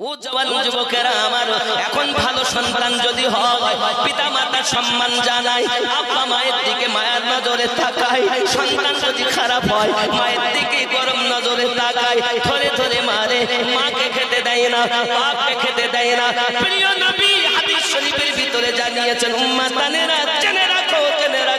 ও জওয়ান যুবকেরা আমার, এখন ভালো সন্তান যদি হয় পিতা মাতার সম্মান জানায় আব্বা মায়ের দিকে মায়ের নজরে তাকায় সন্তান যদি খারাপ হয়, মায়ের দিকে গরম নজরে তাকায় ধরে ধরে মারে, মাকে খেতে দেয় না, বাপকে খেতে দেয় না। প্রিয় নবী হাদিস শরীফের ভিতরে জানিয়েছেন, উম্মাতানেরা জেনে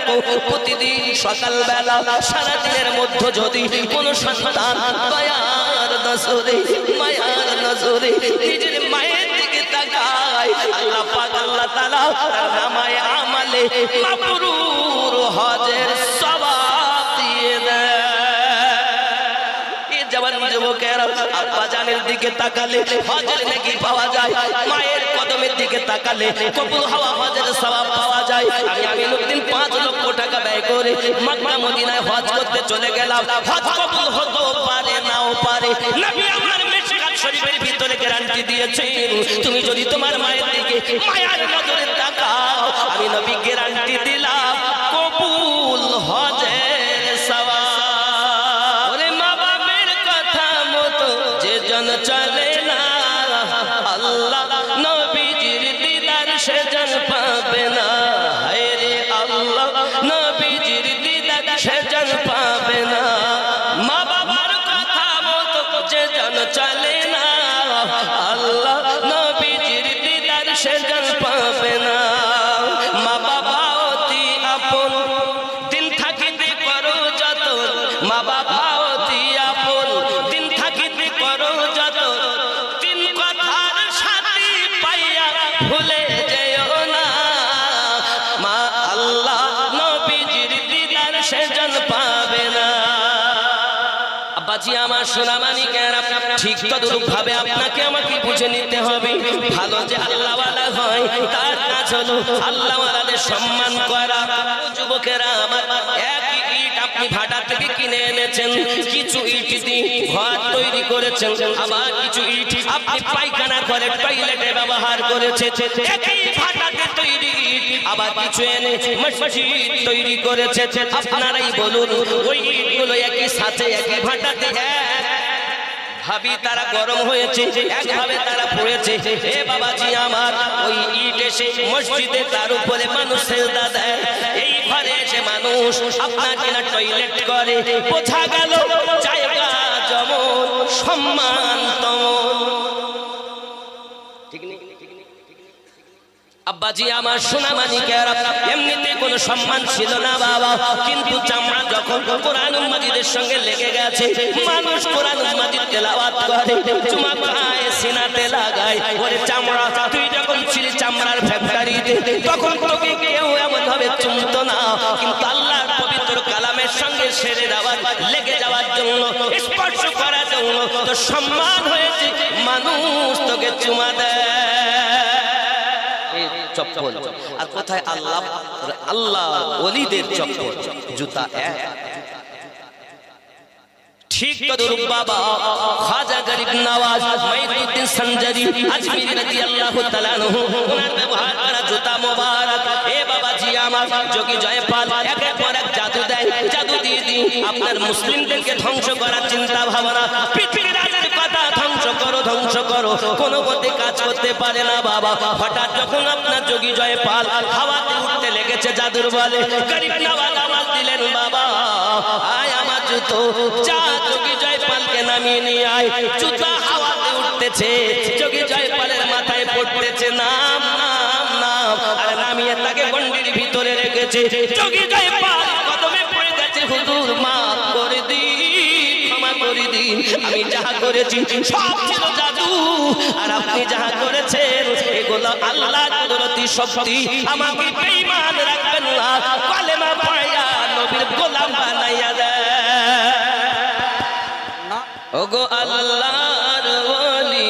রাখো প্রতিদিন সকালবেলা সারা দিনের মধ্যে যদি কোনো সন্তান মায়ার নজরে মায়ার নজরে নিজের মায়ের দিকে তাকায়, আল্লাহ পাক, আল্লাহ তাআলা তার নামায় আমালে মাবরুর হজের সওয়াব আব্বা দিকে তাকালে হজের নাকি পাওয়া যায়, মায়ের কদমের দিকে তাকালে কবুল হওয়া হজের সওয়াব পাওয়া যায়। আমি আমিনুদ্দিন পাঁচ লক্ষ টাকা ব্যয় করে মক্কা মদিনায় হজ করতে চলে গেলাম। হজ কবুল হতো পারে, নাও পারে। নবী আমার মেশকাত শরীফের ভিতরে গ্যারান্টি দিয়েছে তুমি যদি তোমার মায়ের দিকে মায়ের নজরে তাকাও, আমি নবী গ্যারান্টি দিলাম, কবুল হজের আব্বাজি আমার সোনা মানিকেরা ঠিক তদরূপ ভাবে আপনাকে আমাকে বুঝে নিতে হবে। ভালো যে আল্লাহওয়ালা হয়, তার কাজ হলো আল্লাহওয়ালাদের সম্মান করা। যুবকেরা, আমার ইট আপনি ভাটা থেকে কিনে এনেছেন, কিছু ইট তৈরি করেছেন, আবার কিছু ইট আপনি পায়খানা করে ব্যবহার আবার কিছু এনে মসজিদ তৈরি করেছে। আপনারাই বলুন, ওই ইটগুলো একই সাথে একই ভাটাতে। ভাবি তারা গরম হয়েছে, একভাবে তারা পড়েছে। এ বাবাজি আমার, ওই ইট এসে মসজিদে তার উপরে মানুষ সেজদা দেয়। এই ঘরে এসে মানুষ আপনাকে না টয়লেট করে। বোঝা গেল, জায়গা যেমন সম্মান তমন আব্বাজি, আমার সোনা মানিকের এমনিতে কোনো সম্মান ছিল না বাবা। কিন্তু চামড়া যখন কোরআন মাজিদের সঙ্গে লেগে গেছে, মানুষ কোরআন মাজিদ তেলাওয়াত করে, চুমা খায়, সিনাতে লাগায়। ওরে চামড়া, তুই যখন ছিলি চামড়ার ফ্যাক্টরিতে, তখন তোকে কেউ এমন ভাবে চুমতো না। কিন্তু আল্লাহর পবিত্র কালামের সঙ্গে সেরে দেওয়ার, লেগে যাওয়ার জন্য, স্পর্শ করার জন্য তো সম্মান হয়েছে। মানুষ তোকে চুমা দেয়। চপ্পল। আর কোথায় আল্লাহ? আল্লাহ ওলিদের চপ্পল। জুতা এক। ঠিক তদরূপ বাবা, খাজা গরিব নওয়াজ মাইনুদ্দিন সঞ্জরি, আজমির রাদিয়াল্লাহু তাআলা আনহু, ওনার ব্যবহার করা জুতা মোবারক। এ বাবা জি আমার, যোগী জয়পাল, একের পর এক জাদু দেয়। জাদু দিয়ে দি আপনার মুসলিমদেরকে ধ্বংস করার চিন্তা ভাবনা কথা ধ্বংস করো ধ্বংস করো। কোনো মতে কাজ করতে পারে না বাবা। হঠাৎ যখন আপনার যোগী জয়পাল হাওয়াতে উঠতে লেগেছে জাদুর বলে। দিলেন বাবা। আয় আমার জুতো, যা যোগী জয়পালকে নামিয়ে নিয়ে আয়। জুতা হাওয়াতে উঠতেছে, যোগী জয়পালের মাথায় পড়তেছে। নাম নাম নাম। আর নামিয়ে তাকে গন্ডির ভিতরে রেখেছে। যোগী জয়পাল কদমে পড়ে গেছে, হুজুর মাফ আমি যাহা করেছি সব ছিল জাদু। আর আপনি যাহা করেছেন, এগুলো আল্লাহ কুদরতি শক্তি। আমাকে বেঈমান রাখবেন না, কালেমা পড়াইয়া নবীর গোলাম বানাইয়া দেয় ওগো আল্লাহর ওলি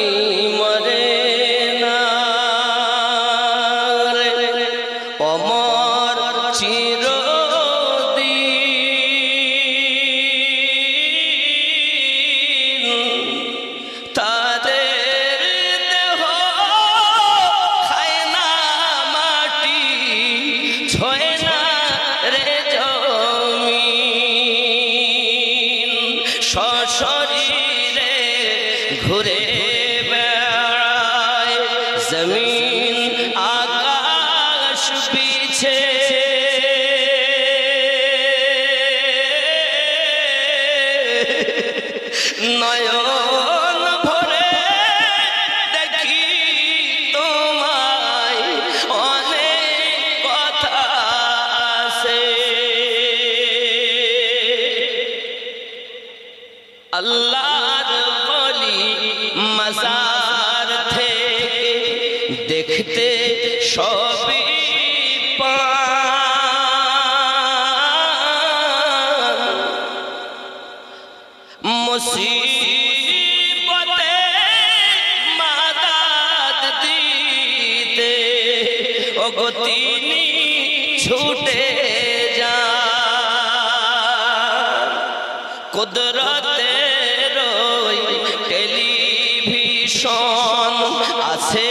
নয়ন ভরে দেখি তোমায় অনেক কথা আছে। আল্লাহর বলি মাজার থেকে দেখতে সবই তিনি ছুটে যা। কুদরতে রই টেলিভিশন আছে